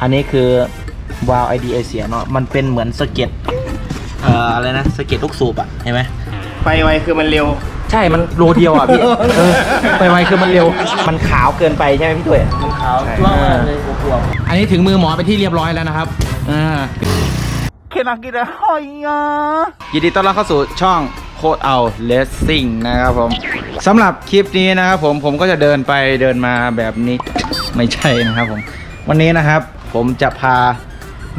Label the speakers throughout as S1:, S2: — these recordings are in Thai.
S1: อันนี้คือวาล์วไอดีไอเสียเนาะมันเป็นเหมือนสะเก็ตเอ่ออะไรนะสะเก็ตลูกสูบอะเห็นไหม
S2: ไปไวคือมันเร็ว
S1: ใช่มันโลเดียวอะพี่เออไปไวคือมันเร็วมันขาวเกินไปใช่ไหมพี่ตุ้ย
S2: มันขาว
S1: ใช่
S2: จ้วงมากเลยกลัว
S3: อันนี้ถึงมือหมอไปที่เรียบร้อยแล้วนะครับอ่า
S1: เคนากิระหอยอะ
S3: ยินดีต้อนรับเข้าสู่ช่องโคดเอาเลสซิ่งนะครับผมสำหรับคลิปนี้นะครับผมผมก็จะเดินไปเดินมาแบบนี้ไม่ใช่นะครับผม วันนี้นะครับ ผมจะพา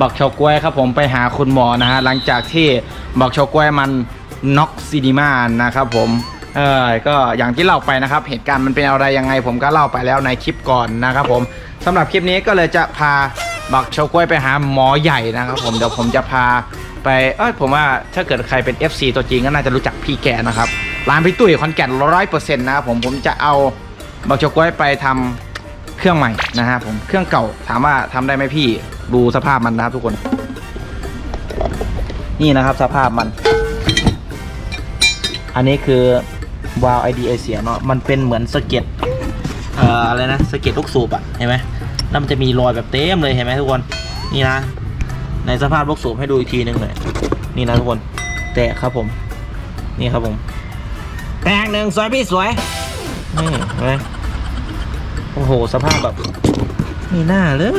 S3: บักเฉากล้วยครับผมไปหาคุณหมอนะฮะหลังจากที่บักเฉากล้วยมันน็อกซีนิมานะครับผมเออก็อย่างที่เล่าไปนะครับ เหตุการณ์มันเป็นอะไรยังไง ผมก็เล่าไปแล้วในคลิปก่อนนะครับผมสำหรับคลิปนี้ก็เลยจะพาบักเฉากล้วยไปหาหมอใหญ่นะครับผมเดี๋ยวผมจะพาไปเอ้ยผมว่าถ้าเกิดใครเป็น FC ตัวจริงก็น่าจะรู้จักพี่แกนะครับร้านพี่ตุ้ยคอนแก่นร้อยเปอร์เซ็นต์นะครับผมผมจะเอาบักโชกล้วยไปทำ เครื่องใหม่นะฮะผมเครื่องเก่าถามว่าทำได้ไหมพี่ดูสภาพมันนะครับทุกคน
S1: นี่นะครับสภาพมัน อันนี้คือวาล์วไอดีไอเสียเนาะมันเป็นเหมือนสเก็ตเอ่ออะไรนะสเก็ตลูกสูบอะเห็นไหมแล้วมันจะมีรอยแบบเต็มเลยเห็นไหมทุกคนนี่นะ ในสภาพลูกสูบให้ดูอีกทีหนึงหน่อยนี่นะทุกคน แตกครับผม นี่ครับผมแตกหนึ่งสวยพี่สวยนี่เห็นไหม โอ้โห สภาพแบบนี่หน้าเลย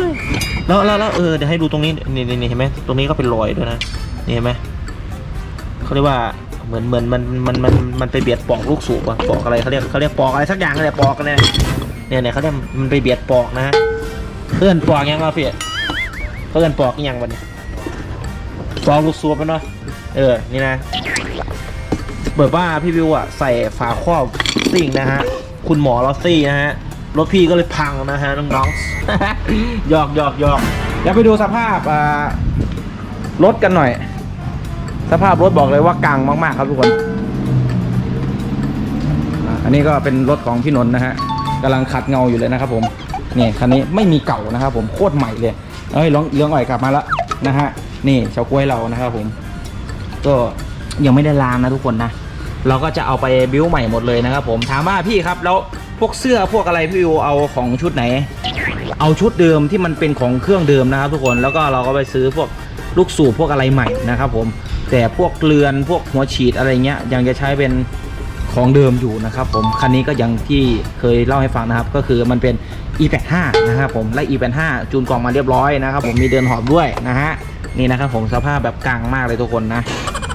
S1: แล้วแล้วแล้วเออเดี๋ยวให้ดูตรงนี้นี่นี่เห็นไหมตรงนี้ก็เป็นรอยด้วยนะนี่เห็นไหมเขาเรียกว่าเหมือนเหมือนมันมันมันมันไปเบียดปอกลูกสูบอะปอกอะไรเขาเรียกเขาเรียกปอกอะไรสักอย่างเลยปอกกันเนี่ยเนี่ยเนี่ยเขาเรียกมันไปเบียดปอกนะฮะเพื่อนปอกยังมาเฟียเพื่อนปอกยังวันนี้ปอกลูกสูบมันเนาะเออนี่นะเบิดว่าพี่วิวอะใส่ฝาครอบซิ่งนะฮะคุณหมอลอสซี่นะฮะ รถพี่ก็เลยพังนะฮะน้องๆหยอกหยอกหยอก
S3: เดี๋ยวไปดูสภาพอ่ารถกันหน่อย สภาพรถบอกเลยว่ากังมาก ๆ ครับทุกคน อันนี้ก็เป็นรถของพี่นนท์นะฮะกำลังขัดเงาอยู่เลยนะครับผมนี่คันนี้ไม่มีเก่านะครับผมโคตรใหม่เลยเอ้ยลองเลี้ยงอ่อยกลับมาแล้วนะฮะนี่เฉากล้วยเรานะครับผม
S1: ก็ยังไม่ได้ล้างนะทุกคนนะ เราก็จะเอาไปบิ้วใหม่หมดเลยนะครับผมถามว่าพี่ครับแล้วพวกเสื้อพวกอะไรพี่วิวเอาของชุดไหน เอาชุดเดิมที่มันเป็นของเครื่องเดิมนะครับ ทุกคนแล้วก็เราก็ไปซื้อพวกลูกสูบพวกอะไรใหม่นะครับผมแต่พวกเกลือนพวกหัวฉีดอะไรเงี้ยยังจะใช้เป็นของเดิมอยู่นะครับผมคันนี้ก็ยังที่เคยเล่าให้ฟังนะครับ ก็คือมันเป็น e85 นะครับผมและ e85 จูนกล่องมาเรียบร้อยนะครับผมมีเดินหอบด้วยนะฮะนี่นะครับผมสภาพแบบกลางมากเลยทุกคนนะ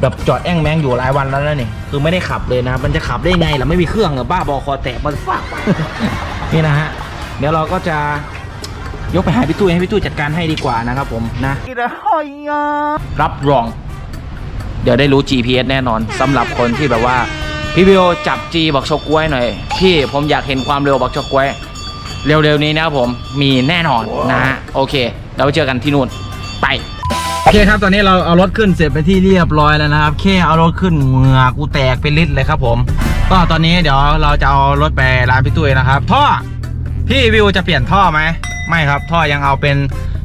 S1: แบบจอดแอ่งแมงอยู่หลายวันแล้วนะนี่คือไม่ได้ขับเลยนะครับมันจะขับได้ไงล่ะไม่มีเครื่องเหรอบ้าบอคอแตกมันฟักนี่นะฮะเดี๋ยวเราก็จะยกไปหาพี่ตุ้ยให้พี่ตุ้ยจัดการให้ดีกว่านะครับผมนะรับรอง เดี๋ยวได้รู้ GPS แน่นอนสำหรับคนที่แบบว่า พี่วิวจับ G บักชกกล้วยหน่อย พี่ผมอยากเห็นความเร็วบักชกกล้วย เร็วๆนี้นะครับผมมีแน่นอนนะฮะโอเค เราไปเจอกันที่นู่นไป
S3: โอเคครับตอนนี้เราเอารถขึ้นเสร็จไปที่เรียบร้อยแล้วนะครับแค่เอารถขึ้นเหงื่อกูแตกเป็นลิตรเลยครับ ผม ก็ตอนนี้เดี๋ยวเราจะเอารถไปร้านพี่ตุ้ยนะครับ ท่อพี่วิวจะเปลี่ยนท่อไหมไม่ครับ ท่อยังเอาเป็น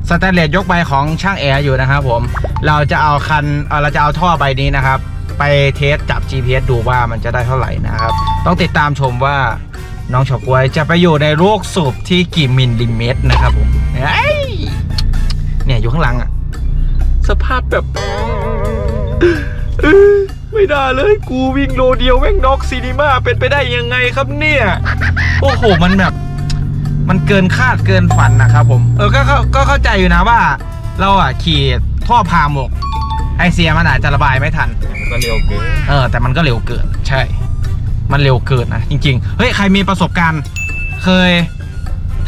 S3: สแตนเลสยกใบของช่างแอร์อยู่นะครับผมเราจะเอาคันเราจะเอาท่อใบนี้นะครับ ไปเทสจับ GPS ดูว่ามันจะได้เท่าไหร่นะครับ ต้องติดตามชมว่าน้องเฉาก้วยจะไปอยู่ในลูกสูบที่กี่มิลลิเมตรนะครับผมเอ้ยเนี่ยอยู่ข้างหลังอะ สภาพแบบเอ้ยไม่ได้เลยกูวิ่งโลเดียวแม่งน็อกซีนีมาเป็นไปได้ยังไงครับเนี่ย โอ้โหมันแบบ มันเกินคาดเกินฝันนะครับผม เออก็ก็ก็เข้าใจอยู่นะว่า เราอะขี่ท่อพาหมก ไอเสียมันอาจจะระบายไม่ทัน
S2: ก็เร็วเกิน
S3: เออ แต่มันก็เร็วเกิน ใช่ มันเร็วเกินนะจริงๆเฮ้ยใครมีประสบการณ์ เคย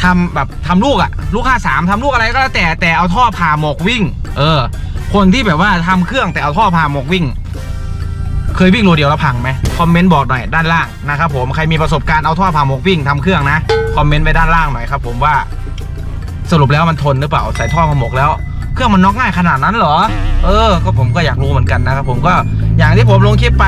S3: ทำแบบทำลูกอะลูกห้าสามทำลูกอะไรก็แล้วแต่แต่เอาท่อผ่าหมกวิ่ง เออ คนที่แบบว่าทำเครื่องแต่เอาท่อผ่าหมกวิ่ง เคยวิ่งโลเดียวแล้วพังไหมคอมเมนต์บอกหน่อยด้านล่างนะครับผมใครมีประสบการณ์เอาท่อผ่าหมกวิ่งทำเครื่องนะคอมเมนต์ไว้ด้านล่างหน่อยครับผมว่าสรุปแล้วมันทนหรือเปล่าใส่ท่อผ่าหมกแล้ว เครื่องมันน็อกง่ายขนาดนั้นเหรอ เออ ก็ผมก็อยากรู้เหมือนกันนะครับผมก็อย่างที่ผมลงคลิปไป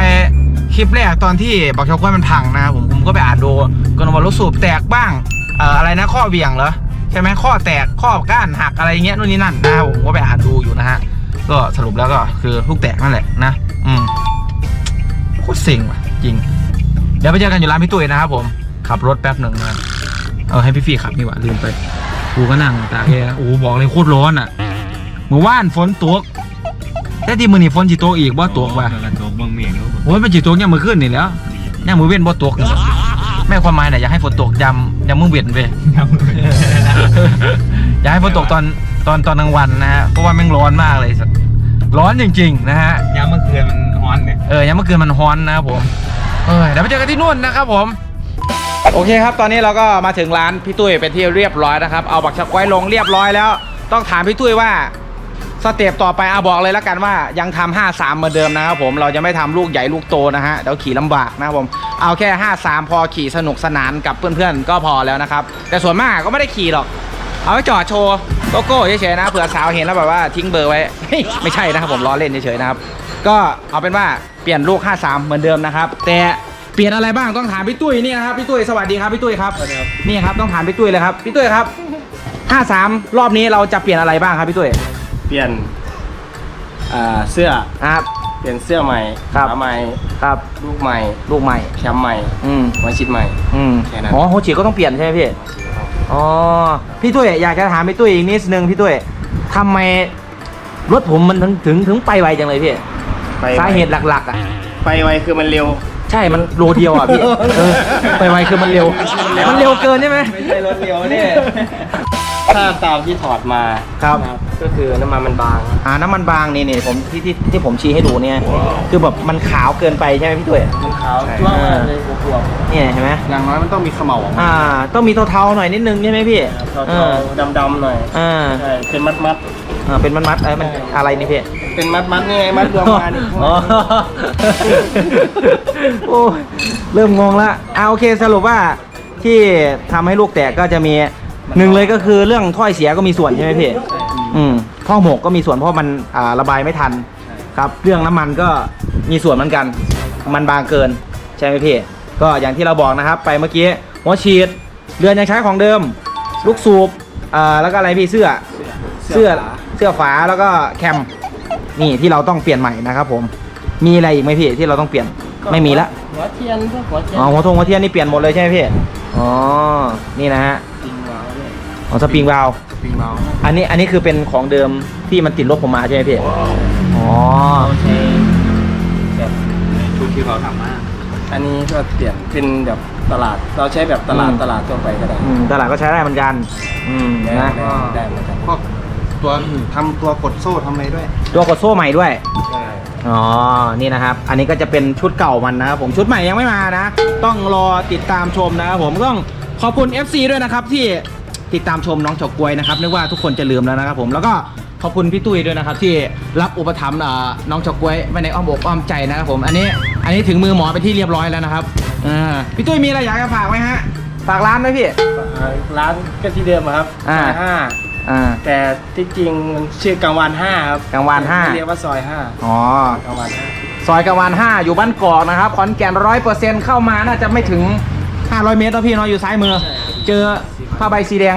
S3: คลิปแรกตอนที่บักช็อกว่ามันพังนะครับผมผมก็ไปอ่านดูก็นว่ารถสูบแตกบ้างเอ่ออะไรนะข้อเบี่ยงเหรอใช่ไหมข้อแตกข้อก้านหักอะไรเงี้ยนู่นนี่นั่นนะครับผมก็ไปอ่านดูอยู่นะฮะ ก็สรุปแล้วก็คือลูกแตกนั่นแหละนะ อืมโคตรเซ็งว่ะ จริง เดี๋ยวไปเจอกันอยู่ร้านพี่ตุ้ยนะครับผม ขับรถแป๊บหนึ่งนะเออให้พี่ฟี่ขับนี่หว่าลืมไป กูก็นั่งตากแอร์โอ้โหบอกเลยโคตรร้อนอะเมื่อวานฝนตกแต่ที่มือนี่ฝนจีตกอีกบ่ตกว่ะ
S2: กระตกบางเมียงรู้
S3: โอ้ยมันจีตกยังมือขึ้นนี่แหล้วยังมือเว้นบ่ตกนี่แม่ความหมายน่ะอยากให้ฝนตกยำยำมือเวียนไปอยากให้ฝนตกตอน ตอนตอนกลางวันนะฮะเพราะว่าแม่งร้อนมากเลยสัสร้อนจริง ๆ นะฮะ
S2: ยามเมื่อคืนมันฮ้อนเนี่ย
S3: เออยังเมื่อคืนมันฮ้อนนะครับผมเออเดี๋ยวไปเจอกันที่นู่นนะครับผมโอเคครับ ตอนนี้เราก็มาถึงร้านพี่ตุ้ยเป็นที่เรียบร้อยนะครับ เอาบักชักไว้ลงเรียบร้อยแล้ว ต้องถามพี่ตุ้ยว่าสเต็ปต่อไปเอาบอกเลยแล้วกันว่ายังทำ53 เหมือนเดิมนะครับผมเราจะไม่ทำลูกใหญ่ลูกโตนะฮะเดี๋ยวขี่ลำบากนะครับผมเอาแค่ 53 พอขี่สนุกสนานกับเพื่อนๆก็พอแล้วนะครับ แต่ส่วนมากก็ไม่ได้ขี่หรอก เอาไว้จอดโชว์ โลโก้เฉยๆนะเผื่อสาวเห็นแล้วแบบว่าทิ้งเบอร์ไว้ ไม่ใช่นะครับผมล้อเล่นเฉยๆนะครับ ก็เอาเป็นว่าเปลี่ยนลูก 53 เหมือนเดิมนะครับ แต่เปลี่ยนอะไรบ้างต้องถามพี่ตุ้ยนี่นะครับพี่ตุ้ยสวัสดีครับพี่ตุ้ยครับนี่ครับต้องถามพี่ตุ้ยเลยครับพี่ตุ้ยครับ 53 รอบนี้เราจะเปลี่ยนอะไรบ้างครับพี่ตุ้ย
S2: เปลี่ยนอ่าเสื้อ
S3: ครับ
S2: เปลี่ยนเสื้อใหม่
S3: ครับ
S2: ขาใหม่
S3: ครับ
S2: ลูกใหม่
S3: ลูกใหม่
S2: แคมใหม่
S3: อืม
S2: หัวชิดใหม่
S3: อืม
S2: แค่นั้น
S3: อ๋อโฮจิก็ต้องเปลี่ยนใช่ไหมพี่ อ๋อพี่ตุ้ยอยากจะถามพี่ตุ้ยอีกนิดนึงพี่ตุ้ยทำไมรถผมมันถึงถึงถึงไปไวจังเลยพี่
S2: ไปไว
S3: สาเหตุหลักๆอะ
S2: ไปไวคือมันเร็ว
S3: ใช่มันโลเดียวอะพี่เออไปไวคือมันเร็ว มันเร็วเกินใช่ไหม
S2: ไม่ใช่รถเร็วเนี่ย ถ้าตามที่ถอดมา
S3: ครับ
S2: นะ ก็คือน้ำมันมันบาง
S3: อ่าน้ำมันบางนี่นี่ผมที่ที่ที่ผมชี้ให้ดูเนี่ย คือแบบมันขาวเกินไปใช่ไหมพี่ตุ้ย
S2: มันขาว
S3: ใช่
S2: จ้วงมาเลยอวบ
S3: เนี่ยเห็นไหม
S2: ๆอย่างน้อยมันต้องมีเขม่าออกมา
S3: อ่า ต้องมีเทาๆหน่อยนิดนึงใช่ไหมพี่
S2: เทา
S3: เออ
S2: ๆดำๆหน่อย
S3: อ่า
S2: ใช่เป็นมัดมัด
S3: อ่าเป็นมัดๆเอ้ยมันอะไรนี่พี่
S2: ๆเป็นมัดมัดๆนี่ไงมัดรวมมานี่
S3: อ๋อโอ้ยเริ่มงงละอ่าโอเคสรุปว่าที่ทำให้ลูกแตกก็จะมีหนึ่งเลยก็คือเรื่องถ้อยเสียก็มีส่วนใช่ไหมพี่ อืมท่อหมกก็มีส่วนเพราะมันอ่าระบายไม่ทันครับ เรื่องน้ำมันก็มีส่วนเหมือนกัน มันบางเกิน ใช่ไหมพี่ ก็อย่างที่เราบอกนะครับ ไปเมื่อกี้หัวฉีดเรือนยังใช้ของเดิม ลูกสูบอ่าแล้วก็อะไรพี่เสื้อเสื้อเสื้อฝาแล้วก็แคมนี่ที่เราต้องเปลี่ยนใหม่นะครับ ผม มีอะไรอีกไหมพี่ที่เราต้องเปลี่ยนไม่มีละ
S2: หัวเทียนพวกหัวเทียน
S3: อ๋อหัวทงหัวเทียนนี่เปลี่ยนหมดเลยใช่ไหมพี่อ๋อนี่นะฮะ
S2: ปิงวาว เนี่ย
S3: ของสปริงวาลว
S2: ปิงวาว
S3: อันนี้อันนี้คือเป็นของเดิมที่มันติดรถผมมาใช่ไหมพี่อ๋อ
S2: เราใช้แบบชุดที่เขาทำมาอันนี้ก็เปลี่ยนเป็นแบบตลาด เราใช้แบบตลาด
S3: อืม
S2: ตลาดทั่วไปก็ได้
S3: อืมตลาดก็ใช้ได้เหมือนกันอืม
S2: ได้
S3: นะ
S2: ได้ได้เหมือนกัน
S4: พวกตัวทำตัวกดโซ่ทำอะไรด้วย
S3: ตัวกดโซ่ใหม่ด้วย
S2: ใช่
S3: อ๋อ นี่นะครับ อันนี้ก็จะเป็นชุดเก่ามันนะครับผม ชุดใหม่ยังไม่มานะ ต้องรอติดตามชมนะครับผม ต้องขอบคุณ FC ด้วยนะครับที่ ติดตามชมน้องเฉากกวยนะครับนึกว่าทุกคนจะลืมแล้วนะครับผมแล้วก็ขอบคุณพี่ตุ้ยด้วยนะครับที่รับอุปถัมภ์อ่าน้องเฉากกวยไว้ในอ้อมอกอ้อมใจนะครับผมอันนี้อันนี้ถึงมือหมอไปนที่เรียบร้อยแล้วนะครับอ่าพี่ตุ้ยมีอะไรอยากจะฝากไหมฮะฝากร้านไหมพี่
S2: ร้านก็ที่เดิมอะครับ
S3: อ่า
S2: ซอยห้า
S3: อ่า
S2: แต่ที่จริงมันชื่อกลางวานห้าครับ
S3: กลางวานห้า
S2: เรียกว่าซอยห้า
S3: อ๋อ
S2: กลางวานห้า
S3: ซอยกะวาน5อยู่บ้านกอกนะครับขอนแก่นร้อยเปอร์เซ็นต์เข้ามาน่าจะไม่ถึง 500 เมตรแล้วพี่เนาะอยู่ซ้ายมือ เจอ ผ้าใบสีแดง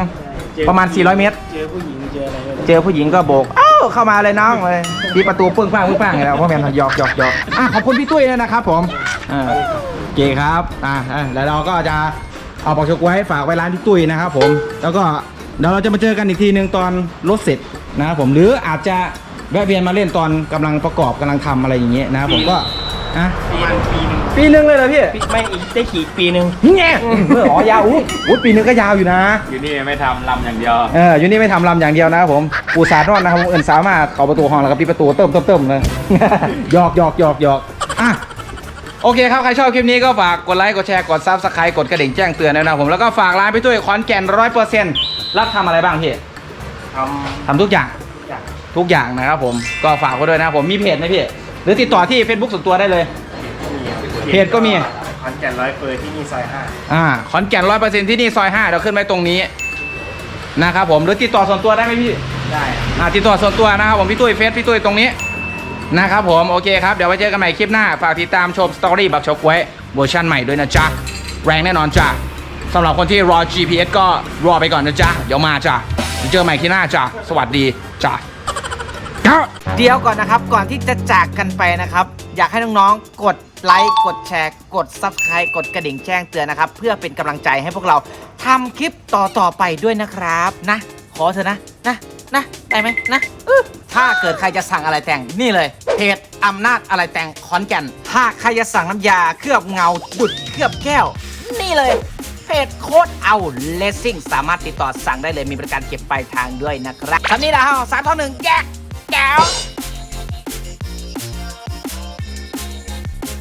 S3: ประมาณ 400 เมตร
S2: เจอผู้หญิงเจออะไรก็ได้
S3: เจอผู้หญิงก็โบก เอ้าเข้ามาเลยน้องเลยที่ประตูปึ้งป้างปึ้งป้างเลยแล้วพ่อแม่หยอกหยอกหยอกอะขอบคุณพี่ตุ้ยด้วยนะครับผมอ่าโอเคครับอ่าอ่าแล้วเราก็จะเอาปอกชกไว้ฝากไว้ร้านพี่ตุ้ยนะครับผมแล้วก็เดี๋ยวเราจะมาเจอกันอีกทีหนึ่งตอนรถเสร็จนะครับผมหรืออาจจะแวะเวียนมาเล่นตอนกำลังประกอบกำลังทำอะไรอย่างเงี้ยนะครับผมก็อะ
S2: ประมาณปีหนึง
S3: ปีหนึ่งเลยเหรอพี่
S2: ปีไม่อีกได้ขี่อีกปีหนึ่ง
S3: แง่เอออ๋อยาวอู้อู้ปีหนึ่งก็ยาวอยู่นะ
S4: อยู่นี่ไม่ทำลำอย่างเดียว
S3: เอออยู่นี่ไม่ทำลำอย่างเดียวนะครับผมปูสาดนอนนะครับผมเอินสาวมาเข้าประตูห้องแล้วก็ปิดประตูเติมเติมเติมเลยหยอกหยอกหยอกหยอกอะโอเคครับ ใครชอบคลิปนี้ก็ฝากกดไลค์กดแชร์กดซับสไครต์กดกระดิ่งแจ้งเตือนด้วยนะครับผมแล้วก็ฝากร้านไปด้วยขอนแก่นร้อยเปอร์เซ็นต์รับทำอะไรบ้างพี่
S2: ท
S3: ทำทุกอย่างำ
S2: อย่าง
S3: ทุกอย่างนะครับผมก็ฝากไว้ด้วยนะครับผมมีเพจไหมพี่หรือติดต่อที่ Facebook ส่วนตัวได้เลย เพจก็มี
S2: ขอนแก่นร้อยเปอร์ที่นี่ซอยห้า
S3: อ่าขอนแก่นร้อยเปอร์เซ็นต์ที่นี่ซอยห้าเดี๋ยวขึ้นไว้ตรงนี้นะครับผมหรือติดต่อส่วนตัวได้ไหมพี่
S2: ได้
S3: อ่าติดต่อส่วนตัวนะครับผมพี่ตุ้ยเฟซพี่ตุ้ยตรงนี้นะครับผมโอเคครับเดี๋ยวไว้เจอกันใหม่คลิปหน้าฝากติดตามชมสตอรี่บักชกไว้เวอร์ชันใหม่ด้วยนะจ๊ะแรงแน่นอนจ้ะสำหรับคนที่รอ GPS ก็รอไปก่อนนะจ๊ะเดี๋ยวมาจ้ะเดี๋ยวเจอกันใหม่คลิปหน้าจ้ะสวัสดีจ้ะ เดี๋ยวก่อนนะครับ ก่อนที่จะจากกันไปนะครับ อยากให้น้องๆ กดไลค์ กดแชร์ กด Subscribe กดกระดิ่งแจ้งเตือนนะครับ เพื่อเป็นกำลังใจให้พวกเราทำคลิปต่อๆไปด้วยนะครับนะ ขอเถอะนะนะนะได้ไหมนะถ้าเกิดใครจะสั่งอะไรแต่งนี่เลยเพจอำนาจอะไรแต่งขอนแก่นถ้าใครจะสั่งน้ำยาเคลือบเงาดุดเคลือบแก้ว นี่เลยเพจโค้ดเอาเลสซิ่งสามารถติดต่อสั่งได้เลยมีบริการเก็บปลายทางด้วยนะครับคำนี้นะฮะสามท่อหนึ่งแก๊ก แก้ว